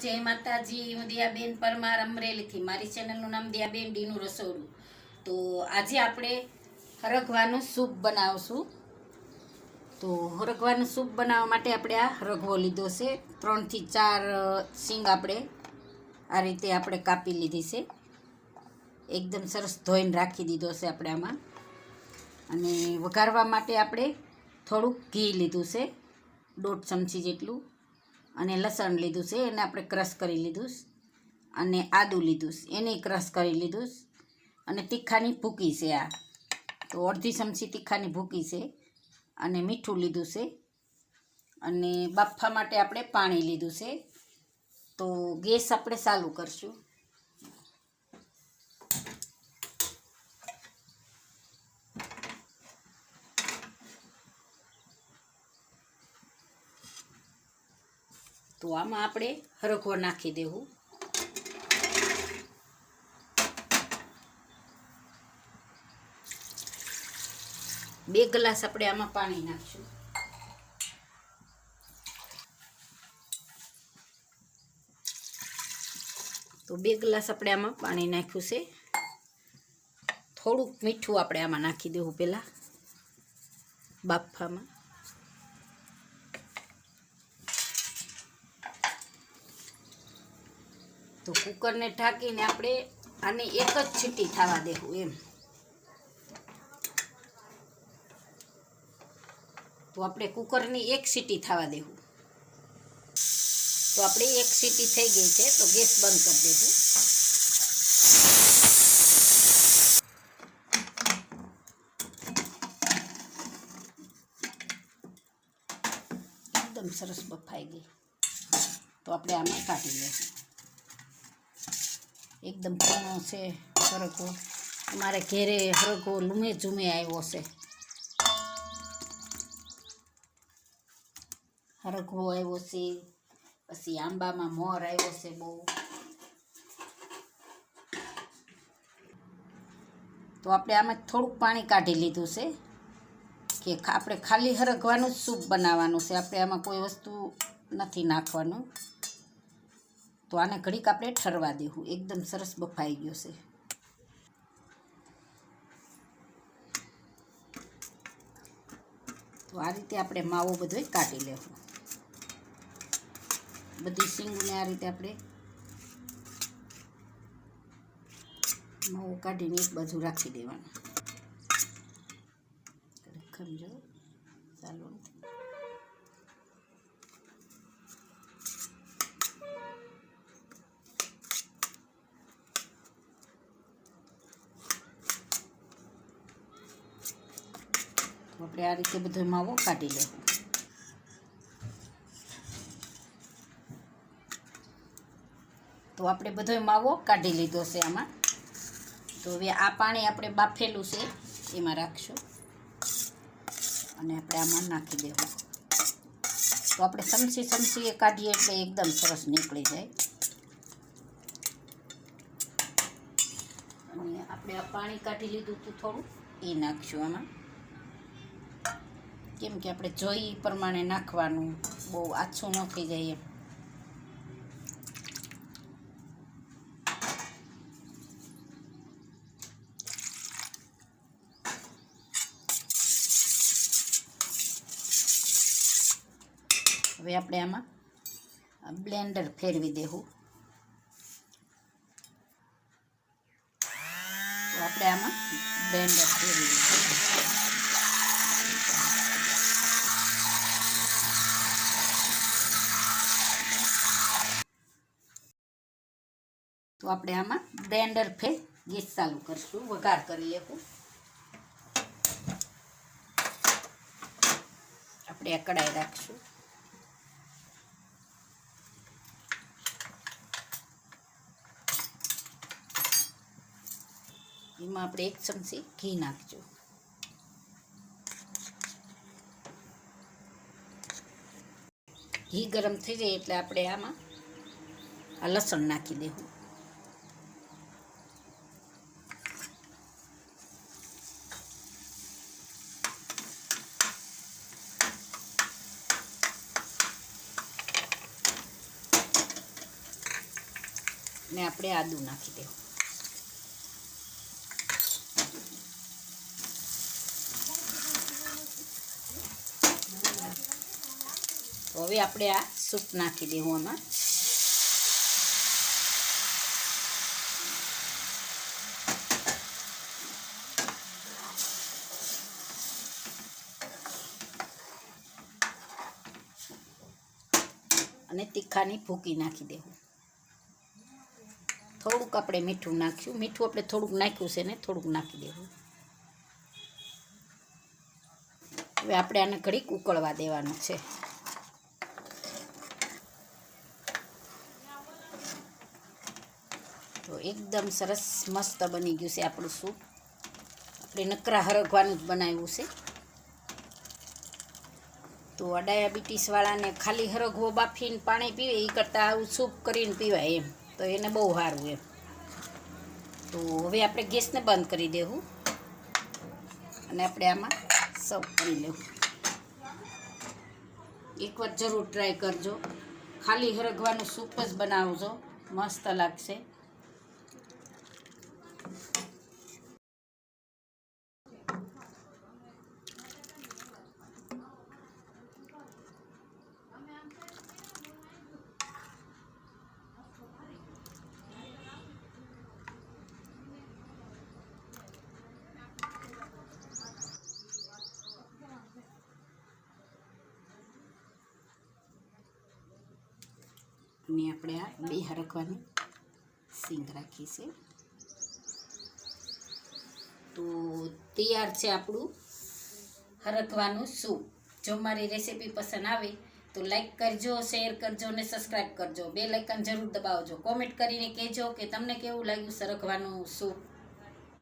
જય માતાજી, હું દિયાબેન પરમાર અમરેલીથી. મારી ચેનલનું નામ દિયાબેન ડીનું રસોડું. તો આજે આપણે હરગવાનું સૂપ બનાવશું. તો હરગવાનું સૂપ બનાવવા માટે આપણે આ હરગવો લીધો છે. ત્રણથી ચાર સિંગ આપણે આ રીતે આપણે કાપી લીધી છે. એકદમ સરસ ધોઈને રાખી દીધો છે આપણે આમાં. અને વઘારવા માટે આપણે થોડુંક ઘી લીધું છે. દોઢ ચમચી જેટલું. અને લસણ લીધું છે, એને આપણે ક્રશ કરી લીધું. અને આદું લીધું છે, એને ક્રશ કરી લીધું. અને તીખાની ભૂકી છે આ તો અડધી ચમચી તીખાની ભૂકી છે અને મીઠું લીધું છે અને બાફવા માટે આપણે પાણી લીધું છે તો ગેસ આપણે ચાલુ કરશું તો આમાં આપણે હરખવો નાખી દેવું. બે ગ્લાસ આપણે આમાં પાણી નાખશું. તો બે ગ્લાસ આપણે આમાં પાણી નાખ્યું છે. થોડુંક મીઠું આપણે આમાં નાખી દેવું પહેલાં. બાફામાં. તો કુકરને ઢાંકીને આપણે આને એક જ છીટી થવા દેવું એમ. તો આપણે કુકરની એક સીટી થવા દેવું. તો આપણે એક સીટી થઈ ગઈ છે, તો ગેસ બંધ કરી દેવું. એકદમ સરસ બફાઈ ગઈ. તો આપણે આમાં કાઢી લઈશું એકદમ પૂર્ણ છે હરકો અમારે ઘેરે હરકો લૂમે ઝૂમે આવ્યો છે. હરકો આવ્યો છે. પછી આંબામાં મોર આવ્યો છે બહુ. તો આપણે આમાં થોડુંક પાણી કાઢી લીધું છે કે આપણે ખાલી હરખવાનું જ સૂપ બનાવવાનું છે. આપણે આમાં કોઈ વસ્તુ નથી નાખવાનું. તો આને ઘડીક આપણે ઠરવા દેવું. એકદમ સરસ બફાઈ ગયો છે. તો આ રીતે આપણે માવો બધો કાઢી લેવું. બધી સિંગને આ રીતે આપણે માવો કાઢીને એક બાજુ રાખી દેવાનું. ખમજો ચાલો. આપણે આ રીતે બધો માવો કાઢી લેવું તો આપણે બધો માવો કાઢી લીધો છે આમાં. તો હવે આ પાણી આપણે બાફેલું છે, એમાં રાખશું. અને આપણે આમાં નાખી દેવું. તો આપણે સમસી સમસી એ કાઢીએ એટલે એકદમ સરસ નીકળી જાય. અને આપણે આ પાણી કાઢી લીધું હતું થોડું, એ નાખશું આમાં. કેમ કે આપણે જોઈ ઈ પ્રમાણે નાખવાનું. બહુ આછું ન થઈ જાય એમ. હવે આપણે આમાં બ્લેન્ડર ફેરવી દેવું. તો આપણે આમાં બ્લેન્ડર ફેરવી દેવું. તો આપણે આમાં બ્લેન્ડર ફેર ગેસ ચાલુ કરશું, વઘાર કરી લેવું આપણે આ કડાઈ રાખશું. એમાં આપણે એક ચમચી ઘી નાખજો ઘી ગરમ થઈ જાય એટલે આપણે આમાં આ લસણ નાખી દેવું. ને આપણે આદું નાખી દેવું. હવે આપણે આ સૂપ નાખી દેવું આમાં. અને તીખાની ભૂકી નાખી દેવું. થોડુંક આપણે મીઠું નાખ્યું. મીઠું આપણે થોડુંક નાખ્યું છે ને, થોડુંક નાખી દેવું. હવે આપણે આને ઘડીક ઉકળવા દેવાનું છે. તો એકદમ સરસ મસ્ત બની ગયું છે આપણું સૂપ. આપણે નકરા હરગવાનું જ બનાવ્યું છે. તો આ ડાયાબિટીસવાળાને ખાલી હરગવો બાફીને પાણી પીવે એ કરતાં આવું સૂપ કરીને પીવાય એમ. તો એને બહુ સારું એમ. તો હવે આપણે ગેસને બંધ કરી દેવું. અને આપણે આમાં સર્વ કરી લેવું. એકવાર જરૂર ટ્રાય કરજો. ખાલી હરગવાનું સૂપ જ બનાવજો. મસ્ત લાગશે. અને આપણે આ બે હરખવાની સિંગ રાખી છે. તો તૈયાર છે આપણું હરખવાનું સૂપ જો મારી રેસીપી પસંદ આવે તો લાઈક કરજો શેર કરજો અને સબસ્ક્રાઈબ કરજો. બે લાઇકન જરૂર દબાવજો. કોમેન્ટ કરીને કહેજો કે તમને કેવું લાગ્યું સરખવાનું સૂપ